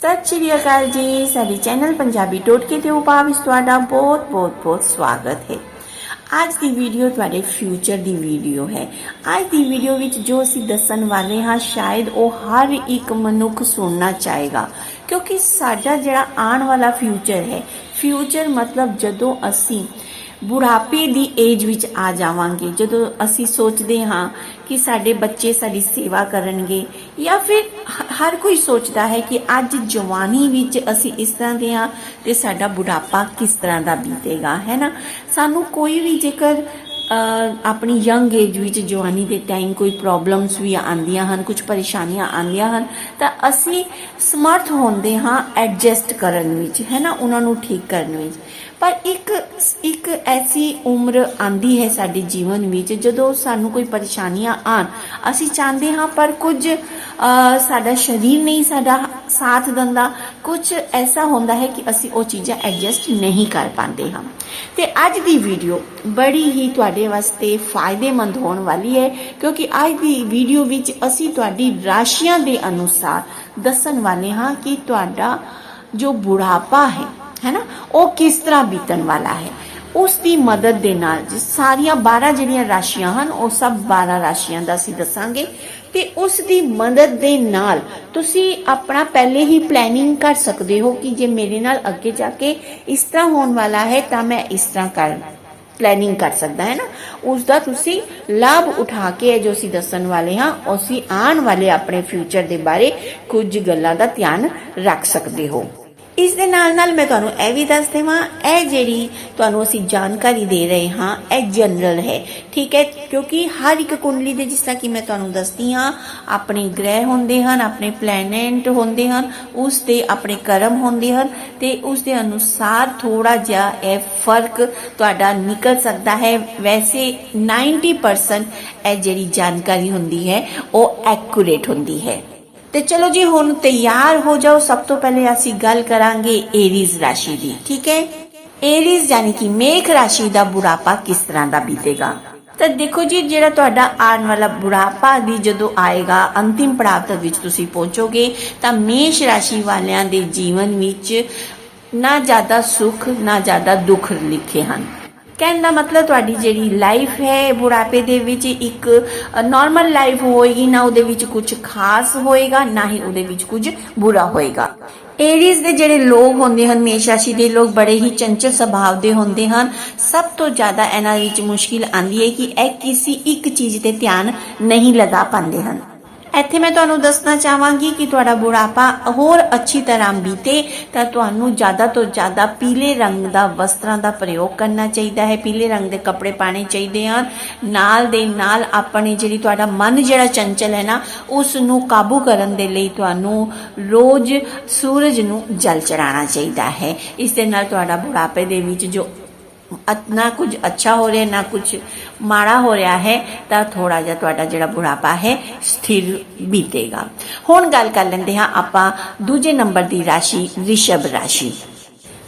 ਸਤਿ ਸ਼੍ਰੀ ਅਕਾਲ ਜੀ। ਸਾਡੇ ਚੈਨਲ ਪੰਜਾਬੀ ਟੋਟਕੇ ਤੇ ਉਪਾਅ ਵਿੱਚ ਤੁਹਾਡਾ ਬਹੁਤ ਬਹੁਤ ਬਹੁਤ ਸਵਾਗਤ ਹੈ। ਅੱਜ ਦੀ ਵੀਡੀਓ ਤੁਹਾਡੇ ਫਿਊਚਰ ਦੀ ਵੀਡੀਓ ਹੈ। ਅੱਜ ਦੀ ਵੀਡੀਓ ਵਿੱਚ ਜੋ ਅਸੀਂ ਦੱਸਣ ਵਾਲੇ ਹਾਂ, ਸ਼ਾਇਦ ਉਹ ਹਰ ਇੱਕ ਮਨੁੱਖ ਸੁਣਨਾ ਚਾਹੇਗਾ। ਕਿਉਂਕਿ ਸਾਡਾ ਜਿਹੜਾ ਆਉਣ ਵਾਲਾ ਫਿਊਚਰ ਹੈ ਫਿਊਚਰ ਮਤਲਬ ਜਦੋਂ ਅਸੀਂ ਬੁਢਾਪੇ ਦੀ ਏਜ ਵਿੱਚ ਆ ਜਾਵਾਂਗੇ। ਜਦੋਂ ਅਸੀਂ ਸੋਚਦੇ ਹਾਂ ਕਿ ਸਾਡੇ ਬੱਚੇ ਸਾਡੀ ਸੇਵਾ ਕਰਨਗੇ ਜਾਂ ਫਿਰ ਹਰ ਕੋਈ ਸੋਚਦਾ ਹੈ ਕਿ ਅੱਜ ਜਵਾਨੀ ਵਿੱਚ ਅਸੀਂ ਇਸ ਤਰ੍ਹਾਂ ਦੇ ਹਾਂ ਤੇ ਸਾਡਾ ਬੁਢਾਪਾ ਕਿਸ ਤਰ੍ਹਾਂ ਦਾ ਬੀਤੇਗਾ, ਹੈ ਨਾ? ਸਾਨੂੰ ਕੋਈ ਵੀ ਜੇਕਰ ਆਪਣੀ ਯੰਗ ਏਜ ਵਿੱਚ ਜਵਾਨੀ ਦੇ ਟਾਈਮ ਕੋਈ ਪ੍ਰੋਬਲਮਸ ਵੀ ਆਉਂਦੀਆਂ ਹਨ ਕੁਝ ਪਰੇਸ਼ਾਨੀਆਂ ਆਉਂਦੀਆਂ ਹਨ, ਤਾਂ ਅਸੀਂ ਸਮਰਥ ਹੁੰਦੇ ਹਾਂ ਐਡਜਸਟ ਕਰਨ ਵਿੱਚ, ਹੈ ਨਾ? ਉਹਨਾਂ ਨੂੰ ਠੀਕ ਕਰਨ ਵਿੱਚ। ਪਰ ਇੱਕ ਇੱਕ ਐਸੀ ਉਮਰ ਆਂਦੀ ਹੈ ਸਾਡੇ ਜੀਵਨ ਵਿੱਚ, ਜਦੋਂ ਸਾਨੂੰ ਕੋਈ ਪਰੇਸ਼ਾਨੀਆਂ ਆਣ ਅਸੀਂ ਚਾਹੁੰਦੇ ਹਾਂ, ਪਰ ਕੁਝ ਸਾਡਾ ਸਰੀਰ ਨਹੀਂ, ਸਾਡਾ ਸਾਥ ਦਿੰਦਾ। ਕੁਝ ਐਸਾ ਹੁੰਦਾ ਹੈ ਕਿ ਅਸੀਂ ਉਹ ਚੀਜ਼ਾਂ ਐਡਜਸਟ ਨਹੀਂ ਕਰ ਪਾਉਂਦੇ ਹਾਂ। ਤੇ ਅੱਜ ਦੀ ਵੀਡੀਓ ਬੜੀ ਹੀ ਤੁਹਾਡੇ ਵਾਸਤੇ ਫਾਇਦੇਮੰਦ ਹੋਣ ਵਾਲੀ ਹੈ, ਕਿਉਂਕਿ ਅੱਜ ਦੀ ਵੀਡੀਓ ਵਿੱਚ ਅਸੀਂ ਤੁਹਾਡੀ ਰਾਸ਼ੀਆਂ ਦੇ ਅਨੁਸਾਰ ਦੱਸਣ ਵਾਲੇ ਹਾਂ ਕਿ ਤੁਹਾਡਾ ਜੋ ਬੁਢਾਪਾ ਹੈ ਹੈ ਨਾ ਉਹ ਕਿਸ ਤਰ੍ਹਾਂ ਬੀਤਣ ਵਾਲਾ ਹੈ? ਉਸ ਦੀ ਮਦਦ ਦੇ ਨਾਲ ਜੀ, ਸਾਰੀਆਂ 12 ਜਿਹੜੀਆਂ ਰਾਸ਼ੀਆਂ ਹਨ, ਉਹ ਸਭ 12 ਰਾਸ਼ੀਆਂ ਦਾ ਅਸੀਂ ਦੱਸਾਂਗੇ। ਤੇ ਉਸ ਦੀ ਮਦਦ ਦੇ ਨਾਲ ਤੁਸੀਂ ਆਪਣਾ ਪਹਿਲੇ ਹੀ ਪਲੈਨਿੰਗ ਕਰ ਸਕਦੇ ਹੋ ਕਿ ਜੇ ਮੇਰੇ ਨਾਲ ਅੱਗੇ ਜਾ ਕੇ ਇਸ ਤਰ੍ਹਾਂ ਹੋਣ ਵਾਲਾ ਹੈ, ਤਾਂ ਮੈਂ ਇਸ ਤਰ੍ਹਾਂ ਕਰ ਪਲੈਨਿੰਗ ਕਰ ਸਕਦਾ ਹੈ ਨਾ ਉਸ ਦਾ ਤੁਸੀਂ ਲਾਭ ਉਠਾ ਕੇ ਜੋ ਅਸੀਂ ਦੱਸਣ ਵਾਲੇ ਹਾਂ ਅਸੀਂ ਆਉਣ ਵਾਲੇ ਆਪਣੇ ਫਿਊਚਰ ਦੇ ਬਾਰੇ ਕੁਝ ਗੱਲਾਂ ਦਾ ਧਿਆਨ ਰੱਖ ਸਕਦੇ ਹੋ। ਇਸ ਦੇ ਨਾਲ ਨਾਲ ਮੈਂ ਤੁਹਾਨੂੰ ਇਹ ਵੀ ਦੱਸ ਦੇਵਾਂ, ਇਹ ਜਿਹੜੀ ਤੁਹਾਨੂੰ ਅਸੀਂ ਜਾਣਕਾਰੀ ਦੇ ਰਹੇ ਹਾਂ, ਇਹ ਜਨਰਲ ਹੈ, ਠੀਕ ਹੈ? ਕਿਉਂਕਿ ਹਰ ਇੱਕ ਕੁੰਡਲੀ ਦੇ ਜਿਸ ਤਰ੍ਹਾਂ ਕਿ ਮੈਂ ਤੁਹਾਨੂੰ ਦੱਸਦੀ ਹਾਂ, ਆਪਣੇ ਗ੍ਰਹਿ ਹੁੰਦੇ ਹਨ, ਆਪਣੇ ਪਲੈਨਟ ਹੁੰਦੇ ਹਨ, ਉਸ ਦੇ ਆਪਣੇ ਕਰਮ ਹੁੰਦੇ ਹਨ ਤੇ ਉਸ ਦੇ ਅਨੁਸਾਰ ਥੋੜਾ ਜਿਹਾ ਇਹ ਫ਼ਰਕ ਤੁਹਾਡਾ ਨਿਕਲ ਸਕਦਾ ਹੈ। ਵੈਸੇ 90% ਇਹ ਜਿਹੜੀ ਜਾਣਕਾਰੀ ਹੁੰਦੀ ਹੈ, ਉਹ ਐਕੂਰੇਟ ਹੁੰਦੀ ਹੈ। ਤੇ ਚਲੋ ਜੀ, ਹੁਣ ਤਿਆਰ ਹੋ ਜਾਓ। ਸਭ ਤੋਂ ਪਹਿਲੇ ਅਸੀਂ ਗੱਲ ਕਰਾਂਗੇ ਏਰੀਜ਼ ਰਾਸ਼ੀ ਦੀ, ਠੀਕ ਹੈ? ਏਰੀਜ਼ ਯਾਨੀ ਕਿ ਮੇਖ ਰਾਸ਼ੀ ਦਾ ਬੁਢਾਪਾ ਕਿਸ ਤਰ੍ਹਾਂ ਦਾ ਬੀਤੇਗਾ? ਤਾਂ ਦੇਖੋ ਜੀ, ਜਿਹੜਾ ਤੁਹਾਡਾ ਆਉਣ ਵਾਲਾ ਬੁਢਾਪਾ ਵੀ ਜਦੋਂ ਆਏਗਾ, ਅੰਤਿਮ ਪੜਾਅ ਤੱਕ ਵਿੱਚ ਤੁਸੀਂ ਪਹੁੰਚੋਗੇ, ਤਾਂ ਮੇਸ਼ ਰਾਸ਼ੀ ਵਾਲਿਆਂ ਦੇ ਜੀਵਨ ਵਿੱਚ ਨਾ ਜ਼ਿਆਦਾ ਸੁੱਖ, ਨਾ ਜ਼ਿਆਦਾ ਦੁੱਖ ਲਿਖੇ ਹਨ। ਕਹਿਣ ਦਾ ਮਤਲਬ ਤੁਹਾਡੀ ਜਿਹੜੀ ਲਾਈਫ ਹੈ, ਬੁਢਾਪੇ ਦੇ ਵਿੱਚ ਇੱਕ ਨਾਰਮਲ ਲਾਈਫ ਹੋਏਗੀ, ਨਾ ਉਹਦੇ ਵਿੱਚ ਕੁਝ ਖਾਸ ਹੋਏਗਾ, ਨਾ ਹੀ ਉਹਦੇ ਵਿੱਚ ਕੁਝ ਬੁਰਾ ਹੋਏਗਾ। ਏਰੀਜ਼ ਦੇ ਜਿਹੜੇ ਲੋਕ ਹੁੰਦੇ ਹਨ ਮੇਸ਼ ਰਾਸ਼ੀ ਦੇ ਲੋਕ ਬੜੇ ਹੀ ਚੰਚਲ ਸੁਭਾਅ ਦੇ ਹੁੰਦੇ ਹਨ। ਸਭ ਤੋਂ ਜ਼ਿਆਦਾ ਇਹਨਾਂ ਵਿੱਚ ਮੁਸ਼ਕਿਲ ਆਉਂਦੀ ਹੈ ਕਿ ਇਹ ਕਿਸੇ ਇੱਕ ਚੀਜ਼ ਤੇ ਧਿਆਨ ਨਹੀਂ ਲਗਾ ਪਾਉਂਦੇ ਹਨ। ਇੱਥੇ ਮੈਂ ਤੁਹਾਨੂੰ ਦੱਸਣਾ ਚਾਹਾਂਗੀ ਕਿ ਤੁਹਾਡਾ ਬੁਢਾਪਾ ਹੋਰ ਅੱਛੀ ਤਰ੍ਹਾਂ ਬੀਤੇ ਤਾਂ ਤੁਹਾਨੂੰ ਜ਼ਿਆਦਾ ਤੋਂ ਜ਼ਿਆਦਾ ਪੀਲੇ ਰੰਗ ਦਾ ਵਸਤਰਾਂ ਦਾ ਪ੍ਰਯੋਗ ਕਰਨਾ ਚਾਹੀਦਾ ਹੈ। ਪੀਲੇ ਰੰਗ ਦੇ ਕੱਪੜੇ ਪਾਣੇ ਚਾਹੀਦੇ ਹਨ। ਨਾਲ ਦੇ ਨਾਲ ਆਪਣੇ ਜਿਹੜੀ ਤੁਹਾਡਾ ਮਨ ਜਿਹੜਾ ਚੰਚਲ ਹੈ ਨਾ ਉਸ ਨੂੰ ਕਾਬੂ ਕਰਨ ਦੇ ਲਈ ਤੁਹਾਨੂੰ ਰੋਜ਼ ਸੂਰਜ ਨੂੰ ਜਲ ਚੜਾਉਣਾ ਚਾਹੀਦਾ ਹੈ। ਇਸ ਦੇ ਨਾਲ ਤੁਹਾਡਾ ਬੁਢਾਪੇ ਦੇ ਵਿੱਚ ਜੋ ਨਾ ਕੁਝ ਅੱਛਾ ਹੋ ਰਿਹਾ, ਨਾ ਕੁਝ ਮਾੜਾ ਹੋ ਰਿਹਾ ਹੈ, ਤਾਂ ਥੋੜਾ ਜਿਹਾ ਤੁਹਾਡਾ ਜਿਹੜਾ ਬੁਢਾਪਾ ਹੈ, ਸਥਿਰ ਬੀਤੇਗਾ। ਹੁਣ ਗੱਲ ਕਰ ਲੈਂਦੇ ਹਾਂ ਆਪਾਂ ਦੂਜੇ ਨੰਬਰ ਦੀ ਰਾਸ਼ੀ, ਰਿਸ਼ਭ ਰਾਸ਼ੀ।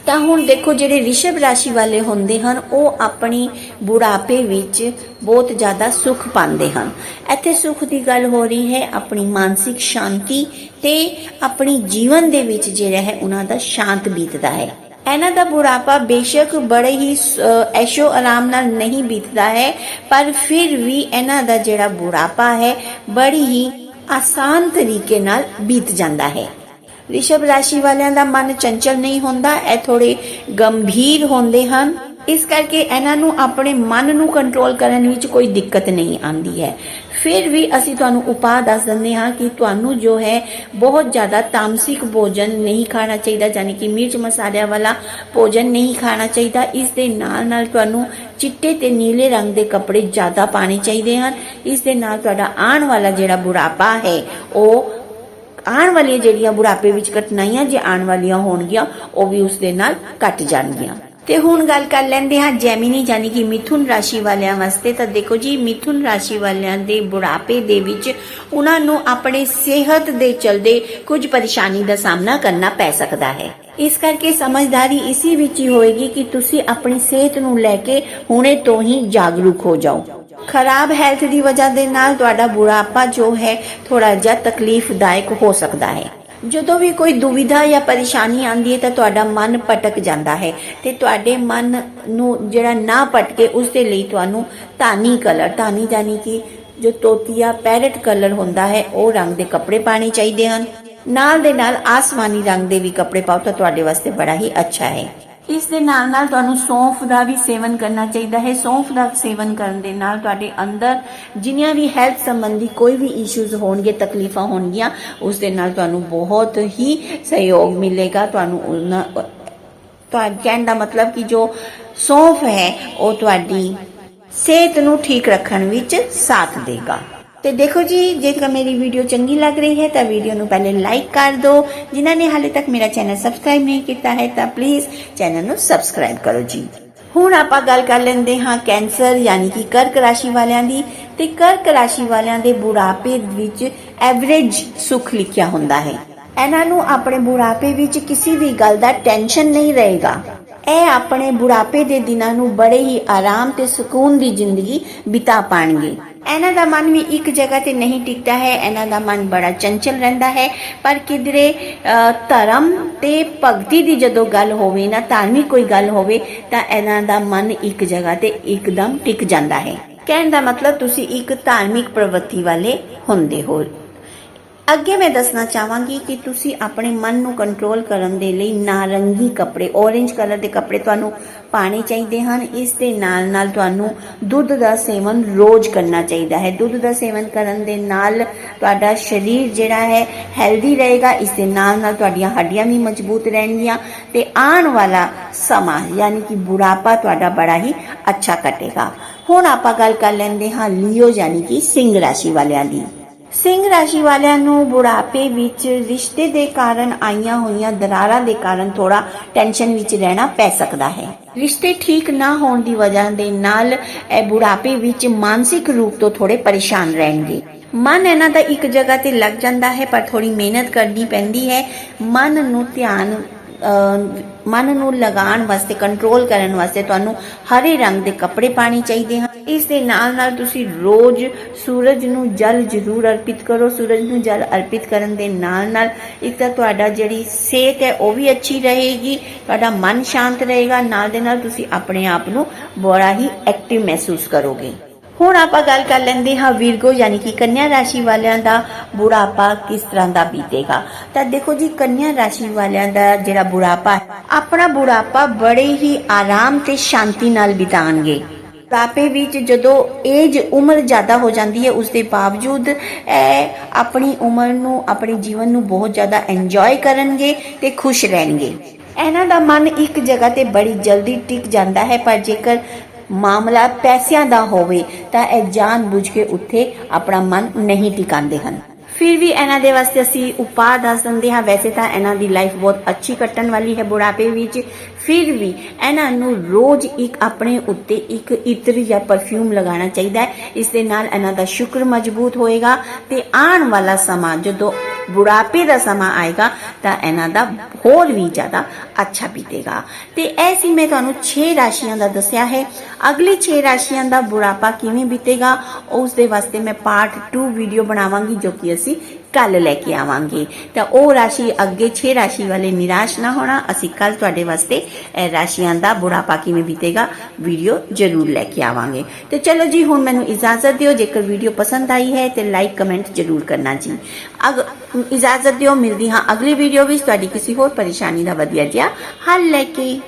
ਤਾਂ ਹੁਣ ਦੇਖੋ ਜਿਹੜੇ ਰਿਸ਼ਭ ਰਾਸ਼ੀ ਵਾਲੇ ਹੁੰਦੇ ਹਨ, ਉਹ ਆਪਣੀ ਬੁਢਾਪੇ ਵਿੱਚ ਬਹੁਤ ਜ਼ਿਆਦਾ ਸੁੱਖ ਪਾਉਂਦੇ ਹਨ। ਇੱਥੇ ਸੁੱਖ ਦੀ ਗੱਲ ਹੋ ਰਹੀ ਹੈ, ਆਪਣੀ ਮਾਨਸਿਕ ਸ਼ਾਂਤੀ ਤੇ ਆਪਣੀ ਜੀਵਨ ਦੇ ਵਿੱਚ ਜਿਹੜਾ ਹੈ, ਉਹਨਾਂ ਦਾ ਸ਼ਾਂਤ ਬੀਤਦਾ ਹੈ। ਇਹਨਾਂ ਦਾ ਬੁਢਾਪਾ ਬੇਸ਼ੱਕ ਬੜੇ ਹੀ ਐਸ਼ੋ ਆਰਾਮ ਨਾਲ ਨਹੀਂ ਬੀਤਦਾ ਹੈ, ਪਰ ਫਿਰ ਵੀ ਇਹਨਾਂ ਦਾ ਜਿਹੜਾ ਬੁਢਾਪਾ ਹੈ, ਬੜੀ ਹੀ ਆਸਾਨ ਤਰੀਕੇ ਨਾਲ ਬੀਤ ਜਾਂਦਾ ਹੈ। ਰਿਸ਼ਭ ਰਾਸ਼ੀ ਵਾਲਿਆਂ ਦਾ ਮਨ ਚੰਚਲ ਨਹੀਂ ਹੁੰਦਾ, ਇਹ ਥੋੜੇ ਗੰਭੀਰ ਹੁੰਦੇ ਹਨ। ਇਸ ਕਰਕੇ ਇਹਨਾਂ ਨੂੰ ਆਪਣੇ ਮਨ ਨੂੰ ਕੰਟਰੋਲ ਕਰਨ ਵਿੱਚ ਕੋਈ ਦਿੱਕਤ ਨਹੀਂ ਆਉਂਦੀ ਹੈ। ਫਿਰ ਵੀ ਅਸੀਂ ਤੁਹਾਨੂੰ ਉਪਾਅ ਦੱਸ ਦਿੰਦੇ ਹਾਂ ਕਿ ਤੁਹਾਨੂੰ ਜੋ ਹੈ ਬਹੁਤ ਜ਼ਿਆਦਾ ਤਾਮਸਿਕ ਭੋਜਨ ਨਹੀਂ ਖਾਣਾ ਚਾਹੀਦਾ, ਯਾਨੀ ਕਿ ਮਿਰਚ ਮਸਾਲਿਆਂ ਵਾਲਾ ਭੋਜਨ ਨਹੀਂ ਖਾਣਾ ਚਾਹੀਦਾ। ਇਸ ਦੇ ਨਾਲ ਨਾਲ ਤੁਹਾਨੂੰ ਚਿੱਟੇ ਤੇ ਨੀਲੇ ਰੰਗ ਦੇ ਕੱਪੜੇ ਜ਼ਿਆਦਾ ਪਾਣੇ ਚਾਹੀਦੇ ਹਨ। ਇਸ ਦੇ ਨਾਲ ਤੁਹਾਡਾ ਆਉਣ ਵਾਲਾ ਜਿਹੜਾ ਬੁਢਾਪਾ ਹੈ, ਉਹ ਆਉਣ ਵਾਲੀਆਂ ਜਿਹੜੀਆਂ ਬੁਢਾਪੇ ਵਿੱਚ ਕਠਿਨਾਈਆਂ ਜੇ ਆਉਣ ਵਾਲੀਆਂ ਹੋਣਗੀਆਂ, ਉਹ ਵੀ ਉਸ ਦੇ ਨਾਲ ਕੱਟ ਜਾਣਗੀਆਂ। ਤੇ ਹੁਣ ਗੱਲ ਕਰ ਲੈਂਦੇ ਹਾਂ ਜੈਮਿਨੀ ਯਾਨੀ ਕਿ ਮਿਥੁਨ ਰਾਸ਼ੀ ਵਾਲਿਆਂ ਵਾਸਤੇ। ਤਾਂ ਦੇਖੋ ਜੀ, ਮਿਥੁਨ ਰਾਸ਼ੀ ਵਾਲਿਆਂ ਦੇ ਬੁਢਾਪੇ ਦੇ ਵਿੱਚ ਉਹਨਾਂ ਨੂੰ ਆਪਣੇ ਸਿਹਤ ਦੇ ਚਲਦੇ ਕੁਝ ਪਰੇਸ਼ਾਨੀ ਦਾ ਸਾਹਮਣਾ ਕਰਨਾ ਪੈ ਸਕਦਾ ਹੈ। ਇਸ ਕਰਕੇ ਸਮਝਦਾਰੀ ਇਸੇ ਵਿੱਚ ਹੀ ਹੋਏਗੀ ਕਿ ਤੁਸੀਂ ਆਪਣੀ ਸਿਹਤ ਨੂੰ ਲੈ ਕੇ ਹੁਣੇ ਤੋਂ ਹੀ ਜਾਗਰੂਕ ਹੋ ਜਾਓ। ਖਰਾਬ ਹੈਲਥ ਦੀ ਵਜ੍ਹਾ ਦੇ ਨਾਲ ਤੁਹਾਡਾ ਬੁਢਾਪਾ ਜੋ ਹੈ ਥੋੜਾ ਜਿਹਾ ਤਕਲੀਫਦਾਇਕ ਹੋ ਸਕਦਾ ਹੈ। ਜਦੋਂ ਵੀ ਕੋਈ ਦੁਵਿਧਾ ਜਾਂ ਪਰੇਸ਼ਾਨੀ ਆਉਂਦੀ ਹੈ ਤਾਂ ਤੁਹਾਡਾ ਮਨ ਭਟਕ ਜਾਂਦਾ ਹੈ ਤੇ ਤੁਹਾਡੇ ਮਨ ਨੂੰ ਜਿਹੜਾ ਨਾ ਭਟਕੇ ਉਸ ਦੇ ਲਈ ਤੁਹਾਨੂੰ ਧਾਨੀ ਕਲਰ, ਧਾਨੀ ਜਾਨੀ ਕਿ ਜੋ ਤੋਤੀਆ ਪੈਰਟ ਕਲਰ ਹੁੰਦਾ ਹੈ, ਉਹ ਰੰਗ ਦੇ ਕੱਪੜੇ ਪਾਣੇ ਚਾਹੀਦੇ ਹਨ। ਨਾਲ ਦੇ ਨਾਲ ਆਸਮਾਨੀ ਰੰਗ ਦੇ ਵੀ ਕੱਪੜੇ ਪਾਓ ਤਾਂ ਤੁਹਾਡੇ ਵਾਸਤੇ ਬੜਾ ਹੀ ਅੱਛਾ ਹੈ। ਇਸ ਦੇ ਨਾਲ ਨਾਲ ਤੁਹਾਨੂੰ ਸੌਂਫ ਦਾ ਵੀ ਸੇਵਨ ਕਰਨਾ ਚਾਹੀਦਾ ਹੈ। ਸੌਂਫ ਦਾ ਸੇਵਨ ਕਰਨ ਦੇ ਨਾਲ ਤੁਹਾਡੇ ਅੰਦਰ ਜਿੰਨੀਆਂ ਵੀ ਹੈਲਥ ਸੰਬੰਧੀ ਕੋਈ ਵੀ ਇਸ਼ੂਜ਼ ਹੋਣਗੇ, ਤਕਲੀਫਾਂ ਹੋਣਗੀਆਂ, ਉਸ ਦੇ ਨਾਲ ਤੁਹਾਨੂੰ ਬਹੁਤ ਹੀ ਸਹਿਯੋਗ ਮਿਲੇਗਾ। ਤੁਹਾਨੂੰ ਉਹਨਾਂ ਤੁਹਾਡੇ ਕਹਿਣ ਦਾ ਮਤਲਬ ਕਿ ਜੋ ਸੌਂਫ ਹੈ, ਉਹ ਤੁਹਾਡੀ ਸਿਹਤ ਨੂੰ ਠੀਕ ਰੱਖਣ ਵਿੱਚ ਸਾਥ ਦੇਗਾ। ਤੇ ਦੇਖੋ ਜੀ, ਜੇਕਰ ਮੇਰੀ ਵੀਡੀਓ ਚੰਗੀ ਲੱਗ ਰਹੀ ਹੈ ਤਾਂ ਵੀਡੀਓ ਨੂੰ ਪਹਿਲੇ ਲਾਈਕ ਕਰ ਦਿਓ। ਜਿਨ੍ਹਾਂ ਨੇ ਹਾਲੇ ਤੱਕ ਮੇਰਾ ਚੈਨਲ ਸਬਸਕ੍ਰਾਈਬ ਨਹੀਂ ਕੀਤਾ ਹੈ ਤਾਂ ਪਲੀਜ਼ ਚੈਨਲ ਨੂੰ ਸਬਸਕ੍ਰਾਈਬ ਕਰੋ ਜੀ। ਹੁਣ ਆਪਾਂ ਗੱਲ ਕਰ ਲੈਂਦੇ ਹਾਂ ਕੈਂਸਰ ਯਾਨੀ ਕਿ ਕਰਕ ਰਾਸ਼ੀ ਵਾਲਿਆਂ ਦੀ। ਤੇ ਕਰਕ ਰਾਸ਼ੀ ਵਾਲਿਆਂ ਦੇ ਬੁਢਾਪੇ ਵਿੱਚ ਐਵਰੇਜ ਸੁਖ ਲਿਖਿਆ ਹੁੰਦਾ ਹੈ। ਇਹਨਾਂ ਨੂੰ ਆਪਣੇ ਬੁਢਾਪੇ ਵਿੱਚ ਕਿਸੇ ਵੀ ਗੱਲ ਦਾ ਟੈਨਸ਼ਨ ਨਹੀਂ ਰਹੇਗਾ। ਇਹ ਆਪਣੇ ਬੁਢਾਪੇ ਦੇ ਦਿਨਾਂ ਨੂੰ ਬੜੇ ਹੀ ਆਰਾਮ ਤੇ ਸਕੂਨ ਦੀ ਜ਼ਿੰਦਗੀ ਬਿਤਾ ਪਾਣਗੇ। ਇਹਨਾਂ ਦਾ ਮਨ ਵੀ ਇੱਕ ਜਗ੍ਹਾ ਤੇ ਨਹੀਂ ਟਿਕਦਾ ਹੈ, ਇਹਨਾਂ ਦਾ ਮਨ ਬੜਾ ਚੰਚਲ ਰਹਿੰਦਾ ਹੈ। ਪਰ ਕਿਧਰੇ ਧਰਮ ਤੇ ਭਗਤੀ ਦੀ ਜਦੋਂ ਗੱਲ ਹੋਵੇ ਨਾ, ਧਾਰਮਿਕ ਕੋਈ ਗੱਲ ਹੋਵੇ, ਤਾਂ ਇਹਨਾਂ ਦਾ ਮਨ ਇੱਕ ਜਗ੍ਹਾ ਤੇ ਇੱਕਦਮ ਟਿਕ ਜਾਂਦਾ ਹੈ। ਕਹਿਣ ਦਾ ਮਤਲਬ ਤੁਸੀਂ ਇੱਕ ਧਾਰਮਿਕ ਪ੍ਰਵೃತ್ತಿ ਵਾਲੇ ਹੁੰਦੇ ਹੋ। ਅੱਗੇ ਮੈਂ ਦੱਸਣਾ ਚਾਹਾਂਗੀ ਕਿ ਤੁਸੀਂ ਆਪਣੇ ਮਨ ਨੂੰ ਕੰਟਰੋਲ ਕਰਨ ਦੇ ਲਈ ਨਾਰੰਗੀ ਕੱਪੜੇ, orange ਕਲਰ ਦੇ ਕੱਪੜੇ ਤੁਹਾਨੂੰ ਪਾਣੇ ਚਾਹੀਦੇ ਹਨ। ਇਸ ਦੇ ਨਾਲ ਨਾਲ ਤੁਹਾਨੂੰ ਦੁੱਧ ਦਾ ਸੇਵਨ ਰੋਜ਼ ਕਰਨਾ ਚਾਹੀਦਾ ਹੈ। ਦੁੱਧ ਦਾ ਸੇਵਨ ਕਰਨ ਦੇ ਨਾਲ ਤੁਹਾਡਾ ਸਰੀਰ ਜਿਹੜਾ ਹੈ ਹੈਲਦੀ ਰਹੇਗਾ। ਇਸ ਦੇ ਨਾਲ ਨਾਲ ਤੁਹਾਡੀਆਂ ਹੱਡੀਆਂ ਵੀ ਮਜ਼ਬੂਤ ਰਹਿਣਗੀਆਂ ਤੇ ਆਉਣ ਵਾਲਾ ਸਮਾਂ, ਯਾਨੀ ਕਿ ਬੁਢਾਪਾ ਤੁਹਾਡਾ ਬੜਾ ਹੀ ਅੱਛਾ ਕੱਟੇਗਾ। ਹੁਣ ਆਪਾਂ ਗੱਲ ਕਰ ਲੈਂਦੇ ਹਾਂ ਲੀਓ, ਯਾਨੀ ਕਿ ਸਿੰਘ ਰਾਸ਼ੀ ਵਾਲਿਆਂ ਦੀ। ਸਿੰਘ ਰਾਸ਼ੀ ਵਾਲਿਆਂ ਨੂੰ ਬੁਢਾਪੇ ਵਿੱਚ ਰਿਸ਼ਤੇ ਦੇ ਕਾਰਨ ਆਈਆਂ ਹੋਈਆਂ ਦਰਾਰਾਂ ਦੇ ਕਾਰਨ ਥੋੜਾ ਟੈਨਸ਼ਨ ਵਿੱਚ ਰਹਿਣਾ ਪੈ ਸਕਦਾ ਹੈ। ਰਿਸ਼ਤੇ ਠੀਕ ਨਾ ਹੋਣ ਦੀ ਵਜ੍ਹਾ ਦੇ ਨਾਲ ਇਹ ਬੁਢਾਪੇ ਵਿੱਚ ਮਾਨਸਿਕ ਰੂਪ ਤੋਂ ਥੋੜੇ ਪਰੇਸ਼ਾਨ ਰਹਿਣਗੇ। ਮਨ ਇਹਨਾਂ ਦਾ ਇੱਕ ਜਗ੍ਹਾ ਤੇ ਲੱਗ ਜਾਂਦਾ ਹੈ, ਪਰ ਥੋੜੀ ਮਿਹਨਤ ਕਰਨੀ ਪੈਂਦੀ ਹੈ। ਮਨ ਨੂੰ ਧਿਆਨ ਮਨ ਨੂੰ ਲਗਾਉਣ ਵਾਸਤੇ, ਕੰਟਰੋਲ ਕਰਨ ਵਾਸਤੇ ਤੁਹਾਨੂੰ ਹਰੇ ਰੰਗ ਦੇ ਕੱਪੜੇ ਪਾਣੇ ਚਾਹੀਦੇ ਹਨ। ਇਸ ਦੇ ਨਾਲ ਨਾਲ ਤੁਸੀਂ ਰੋਜ਼ ਸੂਰਜ ਨੂੰ ਜਲ ਜ਼ਰੂਰ ਅਰਪਿਤ ਕਰੋ, ਸੂਰਜ ਨੂੰ ਜਲ ਅਰਪਿਤ ਕਰਨ ਦੇ ਨਾਲ ਨਾਲ ਇੱਕ ਤਾਂ ਤੁਹਾਡਾ ਜਿਹੜੀ ਸਿਹਤ ਹੈ ਉਹ ਵੀ ਅੱਛੀ ਰਹੇਗੀ, ਤੁਹਾਡਾ ਮਨ ਸ਼ਾਂਤ ਰਹੇਗਾ, ਨਾਲ ਦੇ ਨਾਲ ਤੁਸੀਂ ਆਪਣੇ ਆਪ ਨੂੰ ਬੜਾ ਹੀ ਐਕਟਿਵ ਮਹਿਸੂਸ ਕਰੋਗੇ। ਹੁਣ ਆਪਾਂ ਗੱਲ ਕਰ ਲੈਂਦੇ ਹਾਂ ਵੀਰਗੋ, ਯਾਨੀ ਕਿ ਕੰਨਿਆ ਰਾਸ਼ੀ ਵਾਲਿਆਂ ਦਾ ਬੁਢਾਪਾ ਕਿਸ ਤਰ੍ਹਾਂ ਦਾ ਬੀਤੇਗਾ। ਤਾਂ ਦੇਖੋ ਜੀ, ਕੰਨਿਆ ਰਾਸ਼ੀ ਵਾਲਿਆਂ ਦਾ ਜਿਹੜਾ ਬੁਢਾਪਾ ਆਪਣਾ ਬੁਢਾਪਾ ਬੜੇ ਹੀ ਆਰਾਮ ਤੇ ਸ਼ਾਂਤੀ ਨਾਲ ਬਿਤਾਣਗੇ। ਬੁਢਾਪੇ ਵਿੱਚ ਜਦੋਂ ਏਜ ਉਮਰ ਜ਼ਿਆਦਾ ਹੋ ਜਾਂਦੀ ਹੈ ਉਸ ਦੇ ਬਾਵਜੂਦ ਇਹ ਆਪਣੀ ਉਮਰ ਨੂੰ, ਆਪਣੇ ਜੀਵਨ ਨੂੰ ਬਹੁਤ ਜ਼ਿਆਦਾ ਇੰਜੋਏ ਕਰਨਗੇ ਤੇ ਖੁਸ਼ ਰਹਿਣਗੇ। ਇਹਨਾਂ ਦਾ ਮਨ ਇੱਕ ਜਗ੍ਹਾ ਤੇ ਬੜੀ ਜਲਦੀ ਟਿਕ ਜਾਂਦਾ ਹੈ, ਪਰ ਜੇਕਰ ਮਾਮਲਾ ਪੈਸਿਆਂ ਦਾ ਹੋਵੇ, ਤਾਂ ਇਹ ਜਾਣ ਬੁੱਝ ਕੇ ਉੱਥੇ ਆਪਣਾ ਮਨ ਨਹੀਂ ਟਿਕਾਉਂਦੇ ਹਨ। ਫਿਰ ਵੀ ਇਹਨਾਂ ਦੇ ਵਾਸਤੇ ਅਸੀਂ ਉਪਾਅ ਦੱਸ ਦਿੰਦੇ ਹਾਂ। ਵੈਸੇ ਤਾਂ ਇਹਨਾਂ ਦੀ ਲਾਈਫ ਬਹੁਤ ਅੱਛੀ ਕੱਟਣ ਵਾਲੀ ਹੈ ਬੁਢਾਪੇ ਵਿੱਚ। ਫਿਰ ਵੀ ਇਹਨਾਂ ਨੂੰ ਰੋਜ਼ ਇੱਕ ਆਪਣੇ ਉੱਤੇ ਇੱਕ ਇਤਰ ਜਾਂ ਪਰਫਿਊਮ ਲਗਾਉਣਾ ਚਾਹੀਦਾ ਹੈ। ਇਸ ਦੇ ਨਾਲ ਇਹਨਾਂ ਦਾ ਸ਼ੁਕਰ ਮਜ਼ਬੂਤ ਹੋਏਗਾ ਤੇ ਆਉਣ ਵਾਲਾ ਸਮਾਂ ਜਦੋਂ ਬੁਢਾਪੇ ਦਾ ਸਮਾਂ ਆਏਗਾ ਤਾਂ ਇਹਨਾਂ ਦਾ ਹੋਰ ਵੀ ਜ਼ਿਆਦਾ ਅੱਛਾ ਬੀਤੇਗਾ। ਤੇ ਐਸੀ ਮੈਂ ਤੁਹਾਨੂੰ 6 ਰਾਸ਼ੀਆਂ ਦਾ ਦੱਸਿਆ ਹੈ। ਅਗਲੀ 6 ਰਾਸ਼ੀਆਂ ਦਾ ਬੁਢਾਪਾ ਕਿਵੇਂ ਬੀਤੇਗਾ, ਉਸ ਦੇ ਵਾਸਤੇ ਮੈਂ ਪਾਰਟ 2 ਵੀਡੀਓ ਬਣਾਵਾਂਗੀ ਜੋ ਕਿ ਅਸੀਂ ਕੱਲ ਲੈ ਕੇ ਆਵਾਂਗੇ। ਤਾਂ ਉਹ ਰਾਸ਼ੀ ਅੱਗੇ 6 ਰਾਸ਼ੀ ਵਾਲੇ ਨਿਰਾਸ਼ ਨਾ ਹੋਣਾ। ਅਸੀਂ ਕੱਲ ਤੁਹਾਡੇ ਵਾਸਤੇ ਇਹ ਰਾਸ਼ੀਆਂ ਦਾ ਬੁਢਾਪਾ ਕਿਵੇਂ ਬੀਤੇਗਾ, ਵੀਡੀਓ ਜ਼ਰੂਰ ਲੈ ਕੇ ਆਵਾਂਗੇ। ਤੇ ਚਲੋ ਜੀ, ਹੁਣ ਮੈਨੂੰ ਇਜਾਜ਼ਤ ਦਿਓ। ਜੇਕਰ ਵੀਡੀਓ ਪਸੰਦ ਆਈ ਹੈ, ਤੇ ਲਾਈਕ, ਕਮੈਂਟ ਜ਼ਰੂਰ ਕਰਨਾ ਜੀ। ਅਗ, ਇਜਾਜ਼ਤ ਦਿਓ, ਮਿਲਦੀ ਹਾਂ ਅਗਲੀ ਵੀਡੀਓ ਵਿੱਚ। ਤੁਹਾਡੀ ਕਿਸੇ ਹੋਰ ਪਰੇਸ਼ਾਨੀ ਦਾ ਵਧੀਆ ਜਿਹਾ ਹੱਲ ਲੈ ਕੇ।